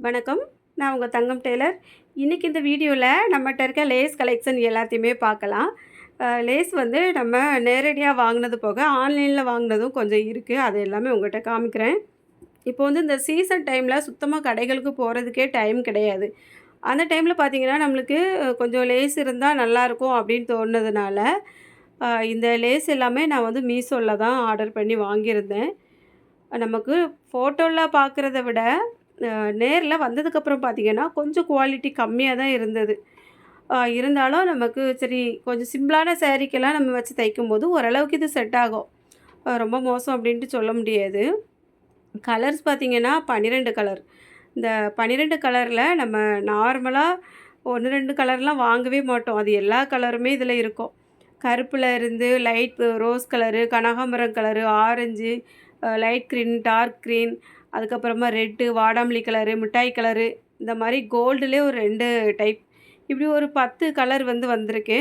வணக்கம். நான் உங்கள் தங்கம் டெய்லர். இன்றைக்கி இந்த வீடியோவில் நம்மகிட்ட இருக்க லேஸ் கலெக்ஷன் எல்லாத்தையுமே பார்க்கலாம். லேஸ் வந்து நம்ம நேரடியாக வாங்கினது போக ஆன்லைனில் வாங்கினதும் கொஞ்சம் இருக்குது அது எல்லாமே உங்கள்கிட்ட காமிக்கிறேன். இப்போ வந்து இந்த சீசன் டைமில் சுத்தமாக கடைகளுக்கு போகிறதுக்கே டைம் கிடையாது. அந்த டைமில் பார்த்தீங்கன்னா நம்மளுக்கு கொஞ்சம் லேஸ் இருந்தால் நல்லாயிருக்கும் அப்படின்னு தோணுனதுனால இந்த லேஸ் எல்லாமே நான் வந்து மீஷோவில் தான் ஆர்டர் பண்ணி வாங்கியிருந்தேன். நமக்கு ஃபோட்டோவில் பார்க்குறத விட நேரில் வந்ததுக்கப்புறம் பார்த்தீங்கன்னா கொஞ்சம் குவாலிட்டி கம்மியாக தான் இருந்தது. இருந்தாலும் நமக்கு சரி கொஞ்சம் சிம்பிளான சேரீக்கெல்லாம் நம்ம வச்சு தைக்கும்போது ஓரளவுக்கு இது செட் ஆகும். ரொம்ப மோசம் அப்படின்ட்டு சொல்ல முடியாது. கலர்ஸ் பார்த்திங்கன்னா பன்னிரெண்டு கலர் இந்த பன்னிரெண்டு கலரில் நம்ம நார்மலாக ஒன்று ரெண்டு கலர்லாம் வாங்கவே மாட்டோம். அது எல்லா கலருமே இதில் இருக்கும். கருப்பில் இருந்து லைட் ரோஸ் கலரு கனகாம்பரம் colour orange light green dark green அதுக்கப்புறமா ரெட்டு வாடாமல்லி கலரு மிட்டாய் கலரு இந்த மாதிரி கோல்டுலேயே ஒரு ரெண்டு டைப் இப்படி ஒரு பத்து கலர் வந்து வந்திருக்கு.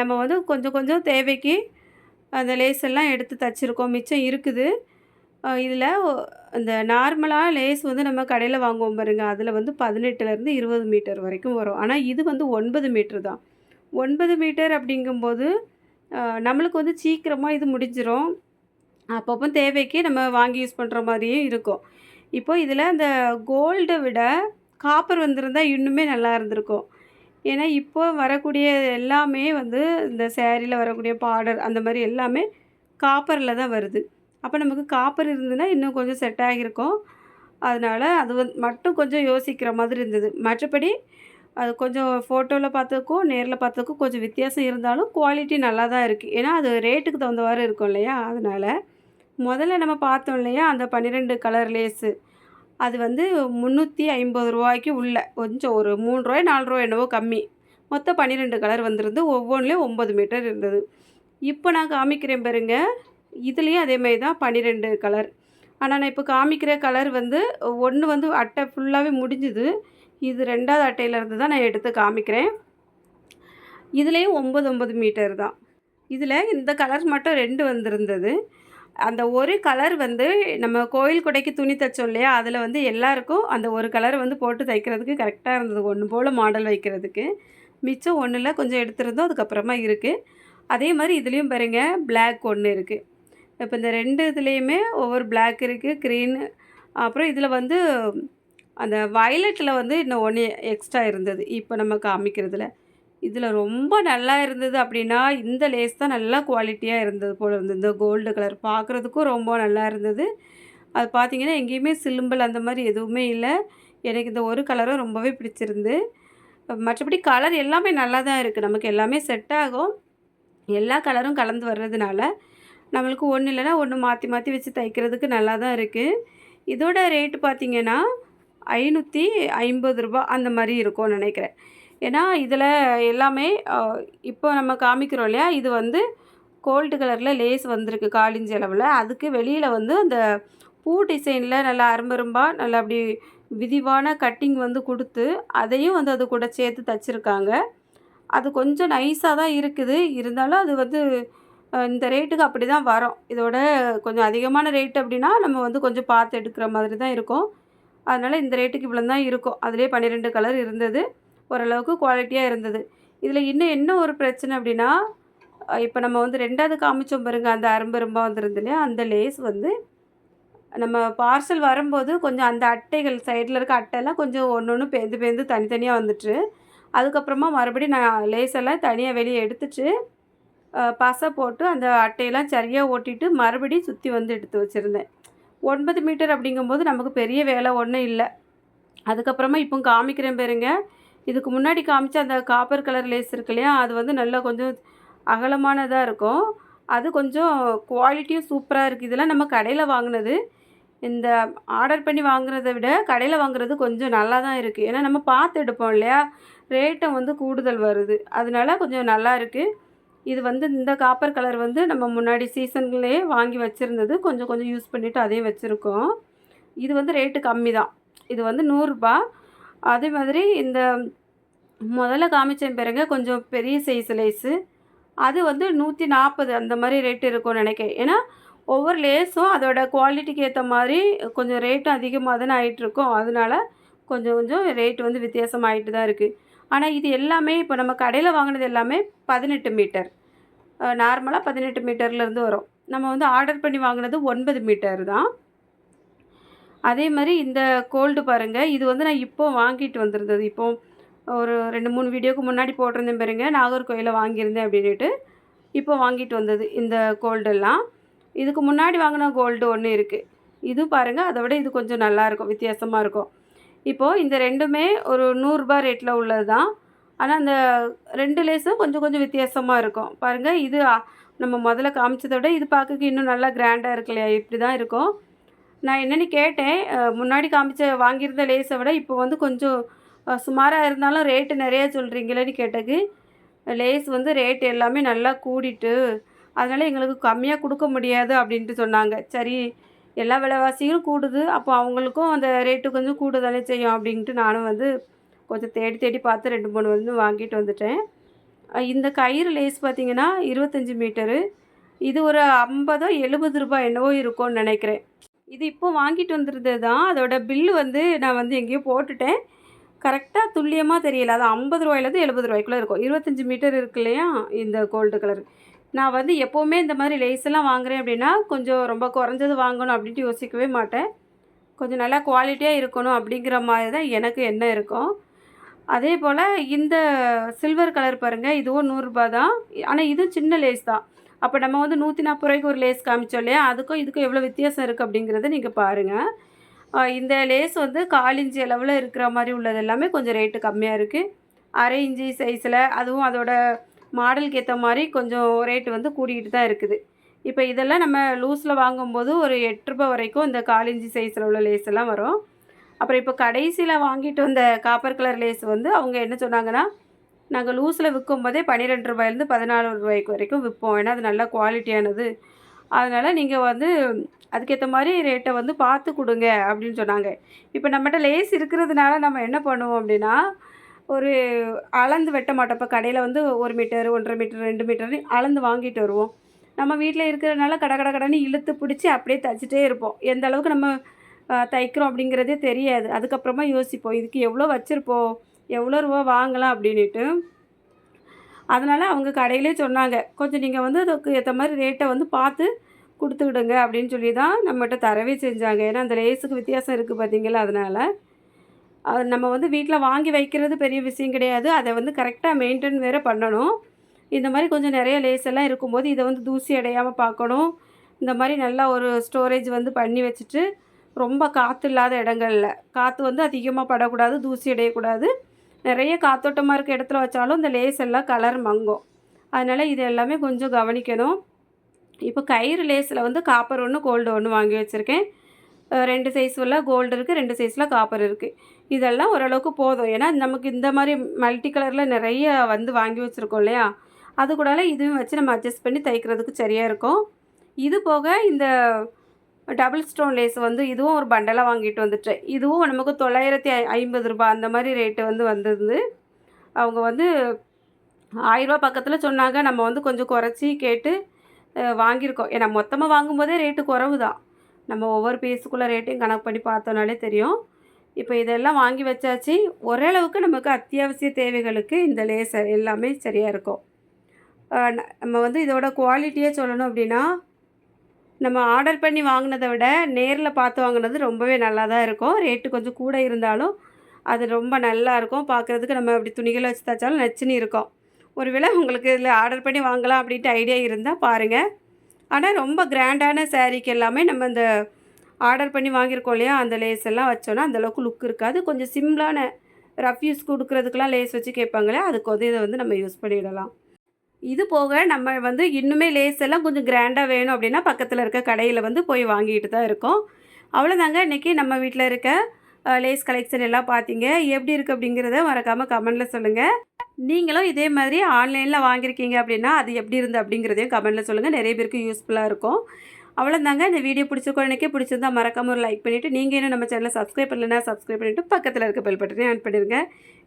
நம்ம வந்து கொஞ்சம் கொஞ்சம் தேவைக்கு அந்த லேஸ் எல்லாம் எடுத்து தச்சுருக்கோம். மிச்சம் இருக்குது. இதில் இந்த நார்மலாக லேஸ் வந்து நம்ம கடையில் வாங்குவோம் பாருங்கள் அதில் வந்து பதினெட்டுலேருந்து இருபது மீட்டர் வரைக்கும் வரும். ஆனால் இது வந்து ஒன்பது மீட்டர் தான். ஒன்பது மீட்டர் அப்படிங்கும்போது நம்மளுக்கு வந்து சீக்கிரமாக இது முடிஞ்சிடும் அப்பப்போ தேவைக்கு நம்ம வாங்கி யூஸ் பண்ணுற மாதிரியும் இருக்கும். இப்போ இதில் அந்த கோல்டை விட காப்பர் வந்திருந்தால் இன்னுமே நல்லா இருந்திருக்கும். ஏன்னா இப்போ வரக்கூடிய எல்லாமே வந்து இந்த சேரீயில் வரக்கூடிய பார்டர் அந்த மாதிரி எல்லாமே காப்பரில் தான் வருது. அப்போ நமக்கு காப்பர் இருந்ததுன்னா இன்னும் கொஞ்சம் செட் ஆகியிருக்கும். அதனால் அது வந்து மட்டும் கொஞ்சம் யோசிக்கிற மாதிரி இருந்தது. மற்றபடி அது கொஞ்சம் ஃபோட்டோவில் பார்த்ததுக்கும் நேரில் பார்த்ததுக்கும் கொஞ்சம் வித்தியாசம் இருந்தாலும் குவாலிட்டி நல்லா தான் இருக்குது ஏன்னா அது ரேட்டுக்கு தகுந்தவாறு இருக்கும் இல்லையா? அதனால் முதல்ல நம்ம பார்த்தோம் இல்லையா அந்த பன்னிரெண்டு கலர் லேஸு அது வந்து முந்நூற்றி ஐம்பது ரூபாய்க்கு உள்ள கொஞ்சம் ஒரு மூணு ரூபாய் நாலு ரூபாய் என்னவோ கம்மி. மொத்தம் பன்னிரெண்டு கலர் வந்திருந்து ஒவ்வொன்றுலேயும் ஒம்பது மீட்டர் இருந்தது. இப்போ நான் காமிக்கிறேன் பாருங்க. இதுலேயும் அதே மாதிரி தான் பன்னிரெண்டு கலர் ஆனால் நான் இப்போ காமிக்கிற கலர் வந்து ஒன்று வந்து அட்டை ஃபுல்லாகவே முடிஞ்சுது. இது ரெண்டாவது அட்டையிலேருந்து தான் நான் எடுத்து காமிக்கிறேன். இதுலேயும் ஒம்பது ஒம்பது மீட்டர் தான். இதில் இந்த கலர் மட்டும் ரெண்டு வந்திருந்தது. அந்த ஒரு கலர் வந்து நம்ம கோயில் கொடைக்கு துணி தைச்சோம் இல்லையா? அதில் வந்து எல்லாருக்கும் அந்த ஒரு கலர் வந்து போட்டு தைக்கிறதுக்கு கரெக்டாக இருந்தது. ஒன்று போல் மாடல் வைக்கிறதுக்கு. மிச்சம் ஒன்றில் கொஞ்சம் எடுத்துருந்தோம். அதுக்கப்புறமா இருக்குது அதே மாதிரி இதுலேயும் பாருங்கள் பிளாக் ஒன்று இருக்குது இப்போ இந்த ரெண்டு இதுலேயுமே ஒவ்வொரு பிளாக் இருக்குது க்ரீன் அப்புறம் இதில் வந்து அந்த வயலட்டில் வந்து இன்னும் ஒன்று எக்ஸ்ட்ரா இருந்தது. இப்போ நம்ம காமிக்கிறதுல. இதில் ரொம்ப நல்லா இருந்தது அப்படின்னா இந்த லேஸ் தான் நல்லா குவாலிட்டியாக இருந்தது போல் இருந்தது. இந்த கோல்டு கலர் பார்க்குறதுக்கும் ரொம்ப நல்லா இருந்தது. அது பார்த்தீங்கன்னா எங்கேயுமே சிலும்பல் அந்த மாதிரி எதுவுமே இல்லை. எனக்கு இந்த ஒரு கலரும் ரொம்பவே பிடிச்சிருந்து. மற்றபடி கலர் எல்லாமே நல்லா தான் இருக்குது நமக்கு எல்லாமே செட் ஆகும். எல்லா கலரும் கலந்து வர்றதுனால நம்மளுக்கு ஒன்று இல்லைன்னா ஒன்று மாற்றி மாற்றி வச்சு தைக்கிறதுக்கு நல்லா தான் இருக்குது இதோட ரேட்டு பார்த்திங்கன்னா ஐநூற்றி ஐம்பது ரூபா அந்த மாதிரி இருக்கும்னு நினைக்கிறேன். ஏன்னா இதில் எல்லாமே இப்போ நம்ம காமிக்கிறோம் இல்லையா? இது வந்து கோல்டு கலரில் லேஸ் வந்திருக்கு காலிஞ்சி அளவில். அதுக்கு வெளியில் வந்து அந்த பூ டிசைனில் நல்லா அரும்பரும்பாக நல்லா அப்படி விரிவான கட்டிங் வந்து கொடுத்து அதையும் வந்து அது கூட சேர்த்து தச்சுருக்காங்க. அது கொஞ்சம் நைஸாக தான் இருக்குது. இருந்தாலும் அது வந்து இந்த ரேட்டுக்கு அப்படி தான் வரும். இதோட கொஞ்சம் அதிகமான ரேட் அப்படின்னா நம்ம வந்து கொஞ்சம் பார்த்து எடுக்கிற மாதிரி தான் இருக்கும். அதனால் இந்த ரேட்டுக்கு இவ்வளோ தான் இருக்கும். அதிலே பன்னிரெண்டு கலர் இருந்தது. ஓரளவுக்கு குவாலிட்டியாக இருந்தது. இதில் இன்னும் என்ன ஒரு பிரச்சனை அப்படின்னா இப்போ நம்ம வந்து ரெண்டாவது காமிச்சோம் பாருங்க அந்த அரும்பரும்பாக வந்துருந்து இல்லையா? அந்த லேஸ் வந்து நம்ம பார்சல் வரும்போது கொஞ்சம் அந்த அட்டைகள் சைடில் இருக்க அட்டைலாம் கொஞ்சம் ஒன்று ஒன்று பேந்து பேந்து தனித்தனியாக வந்துட்டு அதுக்கப்புறமா மறுபடியும் நான் லேஸ் எல்லாம் தனியாக வெளியே எடுத்துட்டு பசை போட்டு அந்த அட்டையெல்லாம் சரியாக ஓட்டிட்டு மறுபடியும் சுற்றி வந்து எடுத்து வச்சுருந்தேன். ஒன்பது மீட்டர் அப்படிங்கும்போது நமக்கு பெரிய வேலை ஒன்றும் இல்லை. அதுக்கப்புறமா இப்போ காமிக்கிறேன் பாருங்க இதுக்கு முன்னாடி காமிச்ச அந்த காப்பர் கலர் லேஸ் இருக்கு இல்லையா அது வந்து நல்லா கொஞ்சம் அகலமானதாக இருக்கும். அது கொஞ்சம் குவாலிட்டியும் சூப்பராக இருக்குது இதெல்லாம் நம்ம கடையில் வாங்கினது இந்த ஆர்டர் பண்ணி வாங்குறத விட கடையில் வாங்குறது கொஞ்சம் நல்லா தான் இருக்குது ஏன்னா நம்ம பார்த்து எடுப்போம் இல்லையா ரேட்டும் வந்து கூடுதல் வருது. அதனால கொஞ்சம் நல்லா இருக்குது இது வந்து இந்த காப்பர் கலர் வந்து நம்ம முன்னாடி சீசன்லேயே வாங்கி வச்சுருந்தது. கொஞ்சம் கொஞ்சம் யூஸ் பண்ணிவிட்டு அதையும் வச்சுருக்கோம். இது வந்து ரேட்டு கம்மி தான் இது வந்து நூறுரூபா அதே மாதிரி இந்த முதல்ல காமிச்சேன் பாருங்க கொஞ்சம் பெரிய சைஸ் லேஸு அது வந்து நூற்றி நாற்பது அந்த மாதிரி ரேட் இருக்கும்னு நினைக்கிறேன். ஏன்னா ஒவ்வொரு லேஸும் அதோட குவாலிட்டிக்கு ஏற்ற மாதிரி கொஞ்சம் ரேட்டும் அதிகமாக தானே ஆகிட்டுருக்கும் அதனால கொஞ்சம் கொஞ்சம் ரேட் வந்து வித்தியாசமாகிட்டு தான் இருக்குது ஆனால் இது எல்லாமே இப்போ நம்ம கடையில் வாங்கினது எல்லாமே பதினெட்டு மீட்டர் நார்மலாக பதினெட்டு மீட்டர்லேருந்து வரும். நம்ம வந்து ஆர்டர் பண்ணி வாங்கினது ஒன்பது மீட்டர் தான். அதே மாதிரி இந்த கோல்டு பாருங்கள் இது வந்து நான் இப்போ வாங்கிட்டு வந்திருந்தது. இப்போ ஒரு ரெண்டு மூணு வீடியோக்கு முன்னாடி போட்டிருந்தேன் பாருங்க. நாகர்கோயிலில் வாங்கியிருந்தேன் அப்படின்ட்டு இப்போ வாங்கிட்டு வந்தது இந்த கோல்டெல்லாம் இதுக்கு முன்னாடி வாங்கின கோல்டு ஒன்று இருக்குது இது பாருங்கள் அதை விட இது கொஞ்சம் நல்லாயிருக்கும் வித்தியாசமாக இருக்கும். இப்போது இந்த ரெண்டுமே ஒரு நூறுரூபா ரேட்டில் உள்ளது தான் ஆனால் அந்த ரெண்டு லேஸும் கொஞ்சம் கொஞ்சம் வித்தியாசமாக இருக்கும். பாருங்கள் இது நம்ம முதல்ல காமிச்சதை விட இது பார்க்க இன்னும் நல்லா கிராண்டாக இருக்கு இல்லையா? இப்படி தான் இருக்கும். நான் என்னென்னு கேட்டேன். முன்னாடி காமிச்ச வாங்கியிருந்த லேஸை விட இப்போ வந்து கொஞ்சம் சுமாராக இருந்தாலும் ரேட்டு நிறைய சொல்கிறீங்களேன்னு கேட்டதுக்கு லேஸ் வந்து ரேட் எல்லாமே நல்லா கூடிட்டு அதனால் எங்களுக்கு கம்மியாக கொடுக்க முடியாது அப்படின்ட்டு சொன்னாங்க. சரி எல்லா விலைவாசியும் கூடுது. அப்போ அவங்களுக்கும் அந்த ரேட்டு கொஞ்சம் கூடுதலே செய்யும் அப்படின்ட்டு நானும் வந்து கொஞ்சம் தேடி தேடி பார்த்து ரெண்டு மூணு வந்து வாங்கிட்டு வந்துட்டேன். இந்த கயிறு லேஸ் பார்த்திங்கன்னா இருபத்தஞ்சி மீட்டரு. இது ஒரு ஐம்பதோ எழுபது ரூபாய் என்னவோ இருக்கும்னு நினைக்கிறேன். இது இப்போ வாங்கிட்டு வந்துருந்தது தான். அதோட பில்லு வந்து நான் வந்து எங்கேயோ போட்டுட்டேன். கரெக்டாக துல்லியமாக தெரியல. அது ஐம்பது ரூபாயிலேருந்து எழுபது ரூபாய்க்குள்ளே இருக்கும். இருபத்தஞ்சி மீட்டர் இருக்கு இல்லையா? இந்த கோல்டு கலர் நான் வந்து எப்போவுமே இந்த மாதிரி லேஸ் எல்லாம் வாங்குறேன் அப்படின்னா கொஞ்சம் ரொம்ப குறைஞ்சது வாங்கணும் அப்படின்ட்டு யோசிக்கவே மாட்டேன். கொஞ்சம் நல்லா குவாலிட்டியாக இருக்கணும் அப்படிங்கிற மாதிரி தான் எனக்கு என்ன இருக்கும் அதே போல் இந்த சில்வர் கலர் பாருங்கள் இதுவும் நூறுரூபா தான். ஆனால் இதுவும் சின்ன லேஸ் தான். அப்போ நம்ம வந்து நூற்றி நாற்பது ரூபாய்க்கு ஒரு லேஸ் காமிச்சோம் இல்லையா? அதுக்கும் இதுக்கும் எவ்வளோ வித்தியாசம் இருக்குது அப்படிங்கிறத நீங்கள் பாருங்கள் இந்த லேஸ் வந்து கால் இஞ்சி அளவில் இருக்கிற மாதிரி உள்ளது எல்லாமே கொஞ்சம் ரேட்டு கம்மியாக இருக்குது அரை இஞ்சி சைஸில் அதுவும் அதோட மாடலுக்கு ஏற்ற மாதிரி கொஞ்சம் ரேட்டு வந்து கூடிக்கிட்டு தான் இருக்குது. இப்போ இதெல்லாம் நம்ம லூஸில் வாங்கும்போது ஒரு எட்டு ரூபாய் வரைக்கும் இந்த கால் இஞ்சி சைஸில் உள்ள லேஸ் எல்லாம் வரும். அப்புறம் இப்போ கடைசியில் வாங்கிட்டு வந்த காப்பர் கலர் லேஸ் வந்து அவங்க என்ன சொன்னாங்கன்னா நாங்கள் லூஸில் விற்கும் போதே பன்னிரெண்டு ரூபாயிலேருந்து பதினாலு ரூபாய்க்கு வரைக்கும் விற்போம். ஏன்னா அது நல்ல குவாலிட்டியானது. அதனால் நீங்கள் வந்து அதுக்கேற்ற மாதிரி ரேட்டை வந்து பார்த்து கொடுங்க அப்படின்னு சொன்னாங்க. இப்போ நம்மகிட்ட லேஸ் இருக்கிறதுனால நம்ம என்ன பண்ணுவோம் அப்படின்னா ஒரு அளந்து வெட்ட மாட்டோம். இப்போ கடையில் வந்து ஒரு மீட்டர் ஒன்றரை மீட்டர் ரெண்டு மீட்டர் அளந்து வாங்கிட்டு வருவோம். நம்ம வீட்டில் இருக்கிறதுனால கட கட கடைன்னு இழுத்து பிடிச்சி அப்படியே தைச்சிட்டே இருப்போம். எந்த அளவுக்கு நம்ம தைக்கிறோம் அப்படிங்கிறதே தெரியாது. அதுக்கப்புறமா யோசிப்போம் இதுக்கு எவ்வளோ வச்சுருப்போம்? எவ்வளோ ரூபா வாங்கலாம் அப்படின்ட்டு அதனால் அவங்க கடையிலே சொன்னாங்க கொஞ்சம் நீங்கள் வந்து அதுக்கு ஏற்ற மாதிரி ரேட்டை வந்து பார்த்து கொடுத்துக்கிடுங்க அப்படின்னு சொல்லி தான் நம்மகிட்ட தரவே செஞ்சாங்க. ஏன்னா அந்த லேஸுக்கு வித்தியாசம் இருக்குது பார்த்தீங்களா அதனால் அது நம்ம வந்து வீட்டில் வாங்கி வைக்கிறது பெரிய விஷயம் கிடையாது. அதை வந்து கரெக்டாக மெயின்டைன் வேறு பண்ணணும். இந்த மாதிரி கொஞ்சம் நிறைய லேஸ் எல்லாம் இருக்கும்போது இதை வந்து தூசி அடையாமல் பார்க்கணும். இந்த மாதிரி நல்லா ஒரு ஸ்டோரேஜ் வந்து பண்ணி வச்சுட்டு ரொம்ப காற்று இல்லாத இடங்கள்ல காற்று வந்து அதிகமாக படக்கூடாது தூசி அடையக்கூடாது. நிறைய காத்தோட்டமாக இருக்க இடத்துல வச்சாலும் இந்த லேஸ் எல்லாம் கலர் மங்கும். அதனால் இது எல்லாமே கொஞ்சம் கவனிக்கணும். இப்போ கயிறு லேஸில் வந்து காப்பர் ஒன்று கோல்டு ஒன்று வாங்கி வச்சுருக்கேன். ரெண்டு சைஸ் உள்ள கோல்டு இருக்குது ரெண்டு சைஸில் காப்பர் இருக்குது இதெல்லாம் ஓரளவுக்கு போதும். ஏன்னா நமக்கு இந்த மாதிரி மல்டி கலரில் நிறைய வந்து வாங்கி வச்சுருக்கோம் இல்லையா? அது கூடலாம் இதுவும் வச்சு நம்ம அட்ஜஸ்ட் பண்ணி தைக்கிறதுக்கு சரியாக இருக்கும். இது போக இந்த டபுள் ஸ்டோன் லேஸ் வந்து இதுவும் ஒரு பண்டலாக வாங்கிட்டு வந்துட்டேன் இதுவும் நமக்கு தொள்ளாயிரத்தி ஐ ஐம்பது ரூபாய் அந்த மாதிரி ரேட்டு வந்து வந்தது. அவங்க வந்து ஆயிரரூபா பக்கத்தில் சொன்னாங்க நம்ம வந்து கொஞ்சம் குறைச்சி கேட்டு வாங்கியிருக்கோம். ஏன்னா மொத்தமாக வாங்கும்போதே ரேட்டு குறவு தான் நம்ம ஒவ்வொரு பீஸுக்குள்ளே ரேட்டையும் கணக்கு பண்ணி பார்த்தோன்னாலே தெரியும். இப்போ இதெல்லாம் வாங்கி வச்சாச்சு. ஓரளவுக்கு நமக்கு அத்தியாவசிய தேவைகளுக்கு இந்த லேசர் எல்லாமே சரியாக இருக்கும். நம்ம வந்து இதோட குவாலிட்டியே சொல்லணும் அப்படின்னா நம்ம ஆர்டர் பண்ணி வாங்கினதை விட நேரில் பார்த்து வாங்கினது ரொம்பவே நல்லா தான் இருக்கும். ரேட்டு கொஞ்சம் கூட இருந்தாலும் அது ரொம்ப நல்லா இருக்கும். பார்க்குறதுக்கு நம்ம அப்படி துணிகளை வச்சு தைச்சாலும் நச்சுன்னு இருக்கும். ஒருவேளை உங்களுக்கு இதில் ஆர்டர் பண்ணி வாங்கலாம் அப்படின்ட்டு ஐடியா இருந்தால் பாருங்கள் ஆனால் ரொம்ப கிராண்டான சேரீக்கு எல்லாமே நம்ம இந்த ஆர்டர் பண்ணி வாங்கியிருக்கோம் இல்லையா? அந்த லேஸ் எல்லாம் வச்சோன்னா அந்தளவுக்கு லுக் இருக்காது. கொஞ்சம் சிம்பிளான ரஃப் யூஸ் கொடுக்குறதுக்கெலாம் லேஸ் வச்சு கேட்பாங்களே அதுக்கு வந்து இதை வந்து நம்ம யூஸ் பண்ணிடலாம். இது போக நம்ம வந்து இன்னுமே லேஸ் எல்லாம் கொஞ்சம் கிராண்டாக வேணும் அப்படின்னா பக்கத்தில் இருக்க கடையில் வந்து போய் வாங்கிட்டு தான் இருக்கோம். அவ்வளோதாங்க இன்றைக்கி நம்ம வீட்டில் இருக்க லேஸ் கலெக்ஷன் எல்லாம் பார்த்தீங்க எப்படி இருக்குது அப்படிங்கிறத மறக்காமல் கமெண்டில் சொல்லுங்கள் நீங்களும் இதே மாதிரி ஆன்லைனில் வாங்கியிருக்கீங்க அப்படின்னா அது எப்படி இருந்து அப்படிங்கிறதையும் கமெண்டில் சொல்லுங்கள் நிறைய பேருக்கு யூஸ்ஃபுல்லாக இருக்கும். அவ்வளோதாங்க இந்த வீடியோ பிடிச்சிருக்கோம் எனக்கே பிடிச்சிருந்தா மறக்காம ஒரு லைக் பண்ணிவிட்டு நீங்கள் இன்னும் நம்ம சேனலை சப்ஸ்கிரைப் பண்ணலைன்னா சப்ஸ்கிரைப் பண்ணிவிட்டு பக்கத்தில் இருக்க பெல் பட்டனையும் ஆன் பண்ணிடுங்க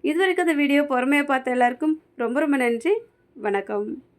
இது வரைக்கும் அந்த வீடியோ பொறுமையாக பார்த்த எல்லாருக்கும் ரொம்ப ரொம்ப நன்றி. வணக்கம்.